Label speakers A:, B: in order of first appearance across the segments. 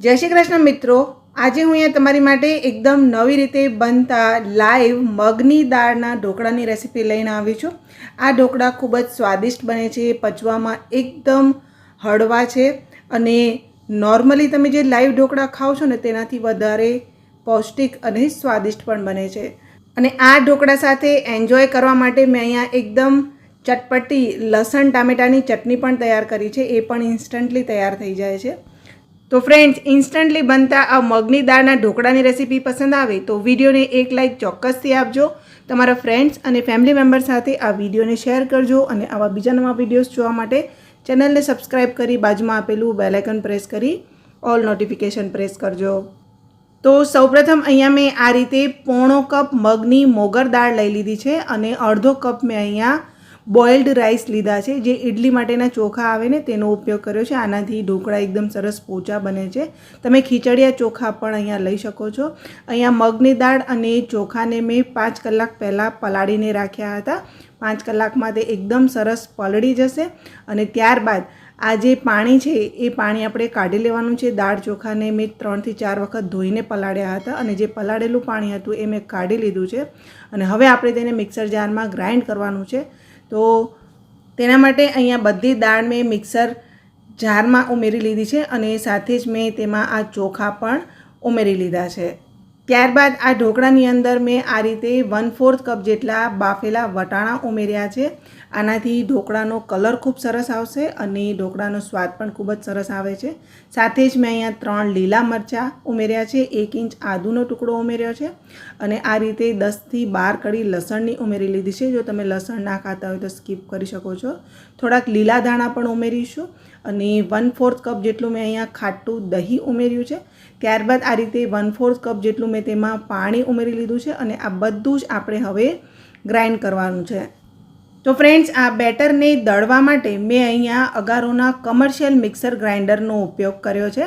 A: જય શ્રી કૃષ્ણ મિત્રો. આજે હું અહીંયા તમારી માટે એકદમ નવી રીતે બનતા લાઈવ મગની દાળના ઢોકળાની રેસીપી લઈને આવી છું. આ ઢોકળા ખૂબ જ સ્વાદિષ્ટ બને છે, પચવામાં એકદમ હળવા છે અને નોર્મલી તમે જે લાઈવ ઢોકળા ખાઓ છો ને તેનાથી વધારે પૌષ્ટિક અને સ્વાદિષ્ટ પણ બને છે. અને આ ઢોકળા સાથે એન્જોય કરવા માટે મેં અહીંયા એકદમ ચટપટી લસણ, ટામેટાની ચટણી પણ તૈયાર કરી છે. એ પણ ઇન્સ્ટન્ટલી તૈયાર થઈ જાય છે. તો ફ્રેન્ડ્સ ઇન્સ્ટન્ટલી બનતા આ મગની દાળના ઢોકળાની રેસીપી પસંદ આવે તો વિડીયોને એક લાઇક ચોક્કસથી આપજો. તમારા ફ્રેન્ડ્સ અને ફેમિલી મેમ્બર સાથે આ વિડીયોને શેર કરજો અને આવા બીજા નવા વિડીયોઝ જોવા માટે ચેનલને સબસ્ક્રાઇબ કરી બાજુમાં આપેલું બેલાઇકન પ્રેસ કરી ઓલ નોટિફિકેશન પ્રેસ કરજો. તો સૌપ્રથમ અહીંયા મેં આ રીતે પોણો કપ મગની મોગર દાળ લઈ લીધી છે અને અડધો કપ મેં અહીંયા બોઇલ્ડ રાઈસ લીધા છે, જે ઇડલી માટેના ચોખા આવે ને તેનો ઉપયોગ કર્યો છે. આનાથી ઢોકળા એકદમ સરસ પોચા બને છે. તમે ખીચડિયા ચોખા પણ અહીંયા લઈ શકો છો. અહીંયા મગની દાળ અને ચોખાને મેં પાંચ કલાક પહેલાં પલાળીને રાખ્યા હતા. પાંચ કલાકમાં તે એકદમ સરસ પલળી જશે અને ત્યારબાદ આ જે પાણી છે, એ પાણી આપણે કાઢી લેવાનું છે. દાળ ચોખાને મેં ત્રણથી ચાર વખત ધોઈને પલાળ્યા હતા અને જે પલાળેલું પાણી હતું એ મેં કાઢી લીધું છે. અને હવે આપણે તેને મિક્સર જારમાં ગ્રાઇન્ડ કરવાનું છે. તો તેના માટે અહીંયા બધી દાળ મેં મિક્સર જારમાં ઉમેરી લીધી છે અને સાથે જ મેં તેમાં આ ચોખા પણ ઉમેરી લીધા છે. ત્યારબાદ આ ઢોકળાની અંદર મેં આ રીતે વન ફોર્થ કપ જેટલા બાફેલા વટાણા ઉમેર્યા છે. આનાથી ઢોકળાનો કલર ખૂબ સરસ આવશે અને ઢોકળાનો સ્વાદ પણ ખૂબ જ સરસ આવે છે. સાથે જ મેં અહીંયા ત્રણ લીલા મરચાં ઉમેર્યા છે. એક ઇંચ આદુનો ટુકડો ઉમેર્યો છે અને આ રીતે દસથી બાર કડી લસણની ઉમેરી લીધી છે. જો તમે લસણ ના ખાતા હોય તો સ્કીપ કરી શકો છો. થોડાક લીલા દાણા પણ ઉમેરીશું અને વન ફોર્થ કપ જેટલું મેં અહીંયા ખાટું દહીં ઉમેર્યું છે. ત્યારબાદ આ રીતે વન ફોર્થ કપ જેટલું મેં તેમાં પાણી ઉમેરી લીધું છે અને આ બધું જ આપણે હવે ગ્રાઇન્ડ કરવાનું છે. તો ફ્રેન્ડ્સ, આ બેટરને દળવા માટે મેં અહીંયા અગારોના કમર્શિયલ મિક્સર ગ્રાઇન્ડરનો ઉપયોગ કર્યો છે.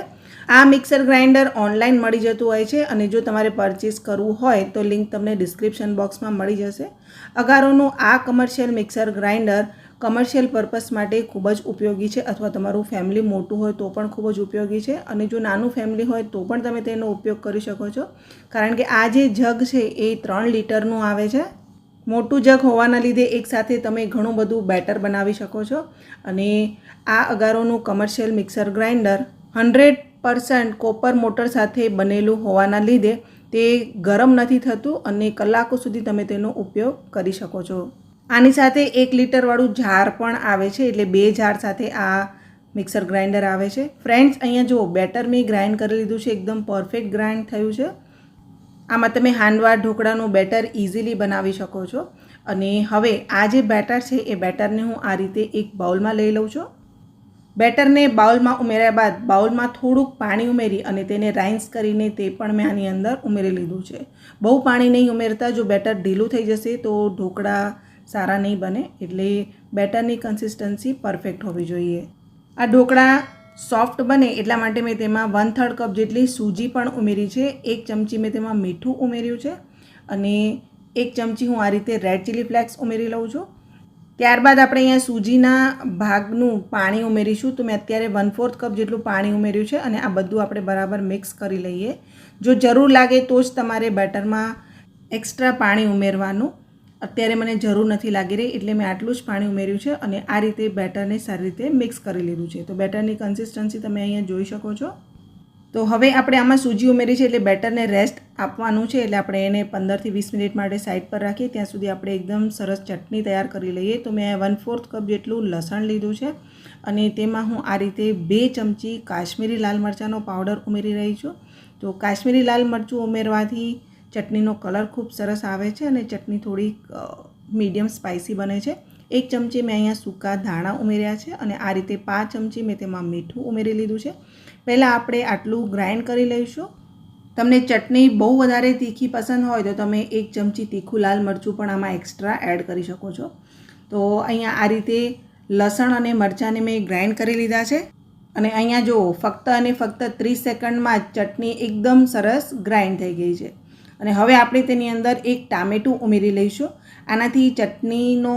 A: આ મિક્સર ગ્રાઇન્ડર ઓનલાઈન મળી જતું હોય છે અને જો તમારે પરચેસ કરવું હોય તો લિંક તમને ડિસ્ક્રિપ્શન બોક્સમાં મળી જશે. અગારોનું આ commercial mixer grinder commercial purpose માટે ખૂબ જ ઉપયોગી છે અથવા તમારું ફેમિલી મોટું હોય તો પણ ખૂબ જ ઉપયોગી છે અને જો નાનું ફેમિલી હોય તો પણ તમે તેનો ઉપયોગ કરી શકો છો. કારણ કે આ જે જગ છે એ ત્રણ લીટરનું આવે છે. મોટું જગ હોવાના લીધે એકસાથે તમે ઘણું બધું બેટર બનાવી શકો છો. અને આ અગારોનું commercial mixer grinder hundred percent copper motor સાથે બનેલું હોવાના લીધે તે ગરમ નથી થતું અને કલાકો સુધી તમે તેનો ઉપયોગ કરી શકો છો. આની સાથે એક લીટરવાળું જાર પણ આવે છે, એટલે બે જાર સાથે આ મિક્સર ગ્રાઇન્ડર આવે છે. ફ્રેન્ડ્સ અહીંયા જુઓ, બેટર મેં ગ્રાઇન્ડ કરી લીધું છે, એકદમ પરફેક્ટ ગ્રાઇન્ડ થયું છે. આમાં તમે હાંડવા, ઢોકળાનું બેટર ઇઝીલી બનાવી શકો છો. અને હવે આ જે બેટર છે, એ બેટરને હું આ રીતે એક બાઉલમાં લઈ લઉં છું. બેટરને બાઉલમાં ઉમેર્યા બાદ બાઉલમાં થોડુંક પાણી ઉમેરી અને તેને રાઇન્સ કરીને તે પણ મેં આની અંદર ઉમેરી લીધું છે. બહુ પાણી નહીં ઉમેરતા, જો બેટર ઢીલું થઈ જશે તો ઢોકળા સારા નહીં બને એટલે બેટરની કન્સિસ્ટન્સી પરફેક્ટ હોવી જોઈએ. આ ઢોકળા સોફ્ટ બને એટલા માટે મેં તેમાં વન થર્ડ કપ જેટલી સૂજી પણ ઉમેરી છે. એક ચમચી મેં તેમાં મીઠું ઉમેર્યું છે અને એક ચમચી હું આ રીતે રેડ ચીલી ફ્લેક્સ ઉમેરી લઉં છું. ત્યારબાદ આપણે અહીંયા સૂજીના ભાગનું પાણી ઉમેરીશું તો મેં અત્યારે વન ફોર્થ કપ જેટલું પાણી ઉમેર્યું છે અને આ બધું આપણે બરાબર મિક્સ કરી લઈએ. જો જરૂર લાગે તો જ તમારે બેટરમાં એક્સ્ટ્રા પાણી ઉમેરવાનું. અત્યારે મને જરૂર નથી લાગી રહી એટલે મેં આટલું જ પાણી ઉમેર્યું છે અને આ રીતે બેટરને સારી રીતે મિક્સ કરી લીધું છે. તો બેટરની કન્સિસ્ટન્સી તમે અહીંયા જોઈ શકો છો. તો હવે આપણે આમાં સૂજી ઉમેરી છે એટલે બેટરને રેસ્ટ આપવાનું છે એટલે આપણે એને પંદરથી વીસ મિનિટ માટે સાઈડ પર રાખીએ. ત્યાં સુધી આપણે એકદમ સરસ ચટણી તૈયાર કરી લઈએ. તો મેં વન ફોર્થ કપ જેટલું લસણ લીધું છે અને તેમાં હું આ રીતે બે ચમચી કાશ્મીરી લાલ મરચાંનો પાવડર ઉમેરી રહી છું. તો કાશ્મીરી લાલ મરચું ઉમેરવાથી ચટણીનો કલર ખૂબ સરસ આવે છે અને ચટણી થોડી મીડિયમ સ્પાઇસી બને છે. એક ચમચી મેં અહીંયા સૂકા ધાણા ઉમેર્યા છે અને આ રીતે પાંચ ચમચી મેં તેમાં મીઠું ઉમેરી લીધું છે. પહેલાં આપણે આટલું ગ્રાઇન્ડ કરી લઈશું. તમને ચટણી બહુ વધારે તીખી પસંદ હોય તો તમે એક ચમચી તીખું લાલ મરચું પણ આમાં એક્સ્ટ્રા એડ કરી શકો છો. તો અહીંયા આ રીતે લસણ અને મરચાંને મેં ગ્રાઇન્ડ કરી લીધા છે. અને અહીંયા જુઓ, ફક્ત અને ફક્ત ત્રીસ સેકન્ડમાં જ ચટણી એકદમ સરસ ગ્રાઇન્ડ થઈ ગઈ છે. અને હવે આપણે તેની અંદર એક ટામેટું ઉમેરી લઈશું. આનાથી ચટણીનો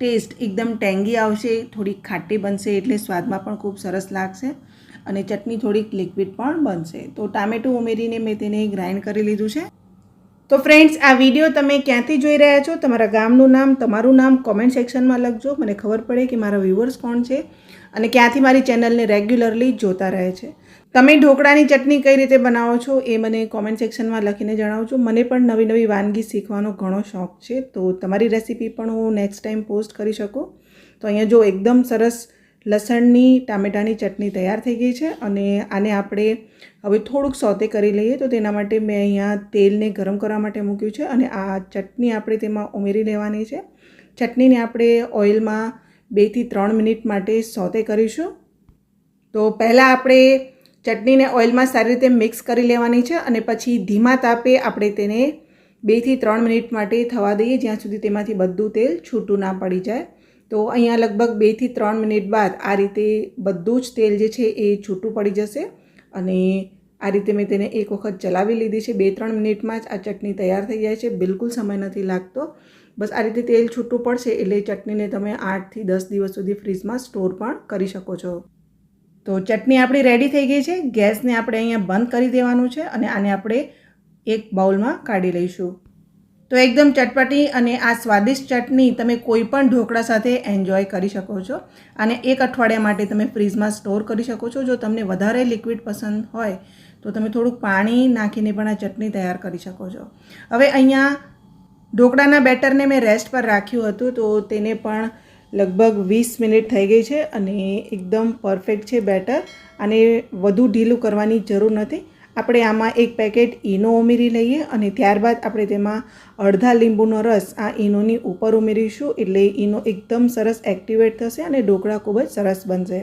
A: ટેસ્ટ એકદમ ટેંગી આવશે, થોડીક ખાટી બનશે એટલે સ્વાદમાં પણ ખૂબ સરસ લાગશે અને ચટણી થોડીક લિક્વિડ પણ બનશે. તો ટામેટું ઉમેરીને મેં તેને ગ્રાઇન્ડ કરી લીધું છે. તો ફ્રેન્ડ્સ આ વીડિયો તમે ક્યાંથી જોઈ રહ્યા છો? તમારા ગામનું નામ, તમારું નામ કોમેન્ટ સેક્શનમાં લખજો. મને ખબર પડે કે મારા વ્યુઅર્સ કોણ છે અને ક્યાંથી મારી ચેનલને રેગ્યુલરલી જોતા રહે છે. તમે ઢોકળાની ચટણી કઈ રીતે બનાવો છો એ મને કોમેન્ટ સેક્શનમાં લખીને જણાવજો. મને પણ નવી નવી વાનગી શીખવાનો ઘણો શોખ છે. તો તમારી રેસીપી પણ હું નેક્સ્ટ ટાઈમ પોસ્ટ કરી શકું. તો અહીંયા જો એકદમ સરસ લસણની, ટામેટાની ચટણી તૈયાર થઈ ગઈ છે અને આને આપણે હવે થોડુંક સોતે કરી લઈએ તો તેના માટે મેં અહીંયા તેલને ગરમ કરવા માટે મૂક્યું છે અને આ ચટણી આપણે તેમાં ઉમેરી લેવાની છે. ચટણીને આપણે ઓઇલમાં બેથી ત્રણ મિનિટ માટે સોતે કરીશું. તો પહેલાં આપણે ચટણીને ઓઇલમાં સારી રીતે મિક્સ કરી લેવાની છે અને પછી ધીમા તાપે આપણે તેને બેથી ત્રણ મિનિટ માટે થવા દઈએ જ્યાં સુધી તેમાંથી બધું તેલ છૂટું ના પડી જાય. તો અહીંયા લગભગ બેથી ત્રણ મિનિટ બાદ આ રીતે બધું જ તેલ જે છે એ છૂટું પડી જશે અને આ રીતે મેં તેને એક વખત ચલાવી લીધી છે. બે ત્રણ મિનિટમાં જ આ ચટણી તૈયાર થઈ જાય છે. બિલકુલ સમય નથી લાગતો. બસ આ રીતે તેલ છૂટું પડશે એટલે ચટણીને તમે આઠથી દસ દિવસ સુધી ફ્રીજમાં સ્ટોર પણ કરી શકો છો. તો ચટણી આપણી રેડી થઈ ગઈ છે. ગેસને આપણે અહીંયા બંધ કરી દેવાનું છે અને આને આપણે એક બાઉલમાં કાઢી લઈશું. તો એકદમ ચટપટી અને આ સ્વાદિષ્ટ ચટણી તમે કોઈ પણ ઢોકળા સાથે એન્જોય કરી શકો છો. અને એક અઠવાડિયા માટે તમે ફ્રીજમાં સ્ટોર કરી શકો છો. જો તમને વધારે લિક્વિડ પસંદ હોય, તો તમે થોડુંક પાણી નાખીને પણ આ ચટણી તૈયાર કરી શકો છો. હવે અહીંયા ઢોકળાના બેટરને મેં રેસ્ટ પર રાખ્યું હતું, તો તેને પણ લગભગ વીસ મિનિટ થઈ ગઈ છે અને એકદમ પરફેક્ટ છે બેટર. અને વધુ ઢીલું કરવાની જરૂર નથી. આપણે આમાં એક પેકેટ ઈનો ઉમેરી લઈએ અને ત્યારબાદ આપણે તેમાં અડધા લીંબુનો રસ આ ઈનોની ઉપર ઉમેરીશું એટલે ઈનો એકદમ સરસ એક્ટિવેટ થશે અને ઢોકળા ખૂબ જ સરસ બનશે.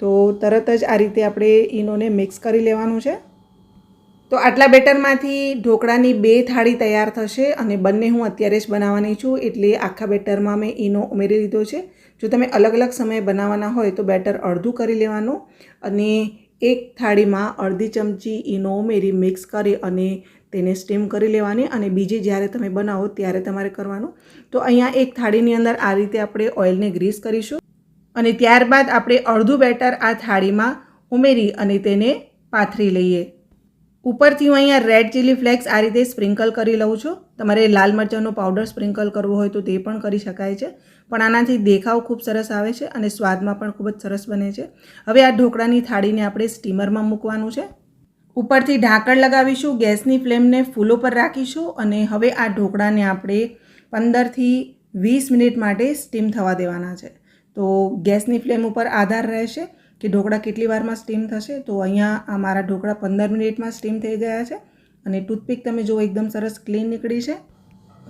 A: તો તરત જ આ રીતે આપણે ઈનોને મિક્સ કરી લેવાનું છે. તો આટલા બેટરમાંથી ઢોકળાની બે થાળી તૈયાર થશે અને બંને હું અત્યારે જ બનાવવાની છું એટલે આખા બેટરમાં મેં ઈનો ઉમેરી લીધો છે. જો તમે અલગ અલગ સમયે બનાવવાના હોય તો બેટર અડધું કરી લેવાનું અને એક થાળીમાં અડધી ચમચી ઈનો ઉમેરી મિક્સ કરી અને તેને સ્ટીમ કરી લેવાની અને બીજી જ્યારે તમે બનાવો ત્યારે તમારે કરવાનું. તો અહીંયા એક થાળીની અંદર આ રીતે આપણે ઓઇલને ગ્રીસ કરીશું અને ત્યારબાદ આપણે અડધું બેટર આ થાળીમાં ઉમેરી અને તેને પાથરી લઈએ. ઉપરથી હું અહીંયા રેડ ચીલી ફ્લેક્સ આ રીતે સ્પ્રિંકલ કરી લઉં છું. તમારે લાલ મરચાંનો પાવડર સ્પ્રિંકલ કરવો હોય તો તે પણ કરી શકાય છે. પણ આનાથી દેખાવ ખૂબ સરસ આવે છે અને સ્વાદમાં પણ ખૂબ જ સરસ બને છે. હવે આ ઢોકળાની થાળીને આપણે સ્ટીમરમાં મૂકવાનું છે. ઉપરથી ઢાંકણ લગાવીશું, ગેસની ફ્લેમને ફૂલ ઉપર રાખીશું અને હવે આ ઢોકળાને આપણે પંદરથી વીસ મિનિટ માટે સ્ટીમ થવા દેવાના છે. તો ગેસની ફ્લેમ ઉપર આધાર રહેશે. કે ઢોકળા કેટલી વારમાં સ્ટીમ થશે? તો અહીંયા આ મારા ઢોકળા પંદર મિનિટમાં સ્ટીમ થઈ ગયા છે અને ટૂથપીક તમે જુઓ એકદમ સરસ ક્લીન નીકળી છે.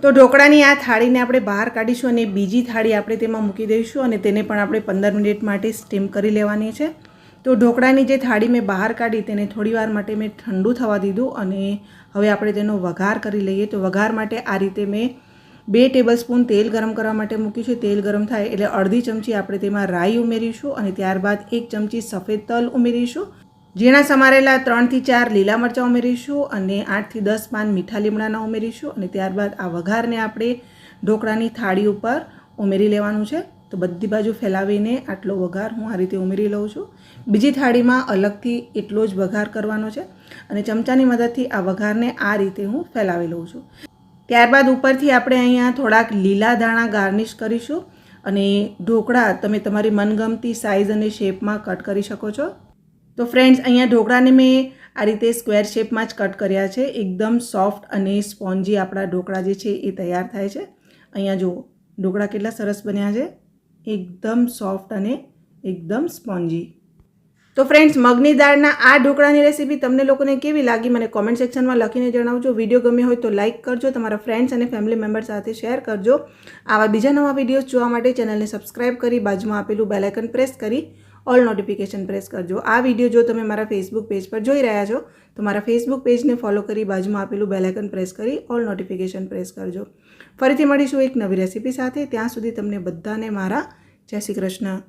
A: તો ઢોકળાની આ થાળીને આપણે બહાર કાઢીશું અને બીજી થાળી આપણે તેમાં મૂકી દઈશું અને તેને પણ આપણે પંદર મિનિટ માટે સ્ટીમ કરી લેવાની છે. તો ઢોકળાની જે થાળી મેં બહાર કાઢી તેને થોડી વાર માટે મેં ઠંડુ થવા દીધું અને હવે આપણે તેનો વઘાર કરી લઈએ. તો વઘાર માટે આ રીતે મેં બે ટેબલસ્પૂન તેલ ગરમ કરવા માટે મૂક્યું છે. તેલ ગરમ થાય એટલે અડધી ચમચી આપણે તેમાં રાઈ ઉમેરીશું અને ત્યારબાદ એક ચમચી સફેદ તલ ઉમેરીશું. ઝીણા સમારેલા ત્રણથી ચાર લીલા મરચાં ઉમેરીશું અને આઠથી દસ પાન મીઠા લીમડાના ઉમેરીશું અને ત્યારબાદ આ વઘારને આપણે ઢોકળાની થાળી ઉપર ઉમેરી લેવાનું છે. તો બધી બાજુ ફેલાવીને આટલો વઘાર હું આ રીતે ઉમેરી લઉં છું. બીજી થાળીમાં અલગથી એટલો જ વઘાર કરવાનો છે અને ચમચાની મદદથી આ વઘારને આ રીતે હું ફેલાવી લઉં છું. ત્યારબાદ ઉપરથી આપણે અહીંયા થોડાક લીલા દાણા ગાર્નિશ કરીશું અને ઢોકળા તમે તમારી મનગમતી સાઇઝ અને શેપમાં કટ કરી શકો છો. તો ફ્રેન્ડ્સ અહીંયા ઢોકળાને મેં આ રીતે સ્ક્વેર શેપમાં જ કટ કર્યા છે. એકદમ સોફ્ટ અને સ્પોન્જી આપણા ઢોકળા જે છે એ તૈયાર થાય છે. અહીંયા જુઓ, ઢોકળા કેટલા સરસ બન્યા છે. એકદમ સોફ્ટ અને એકદમ સ્પોન્જી તો ફ્રેન્ડ્સ મગની દાળના આ ઢોકળાની રેસીપી તમને લોકોને કેવી લાગી મને કોમેન્ટ સેક્શનમાં લખીને જણાવજો. વીડિયો ગમ્યો હોય તો લાઇક કરજો, તમારા ફ્રેન્ડ્સ અને ફેમિલી મેમ્બર સાથે શેર કરજો. આવા બીજા નવા વિડીયોઝ જોવા માટે ચેનલને સબસ્ક્રાઇબ કરી, બાજુમાં આપેલું બેલાઇકન પ્રેસ કરી ઓલ નોટિફિકેશન પ્રેસ કરજો. આ વીડિયો જો તમે મારા ફેસબુક પેજ પર જોઈ રહ્યા છો, તો મારા ફેસબુક પેજને ફોલો કરી, બાજુમાં આપેલું બેલાઇકન પ્રેસ કરી ઓલ નોટિફિકેશન પ્રેસ કરજો. ફરીથી મળીશું એક નવી રેસીપી સાથે. ત્યાં સુધી તમને બધાને મારા જય શ્રી કૃષ્ણ.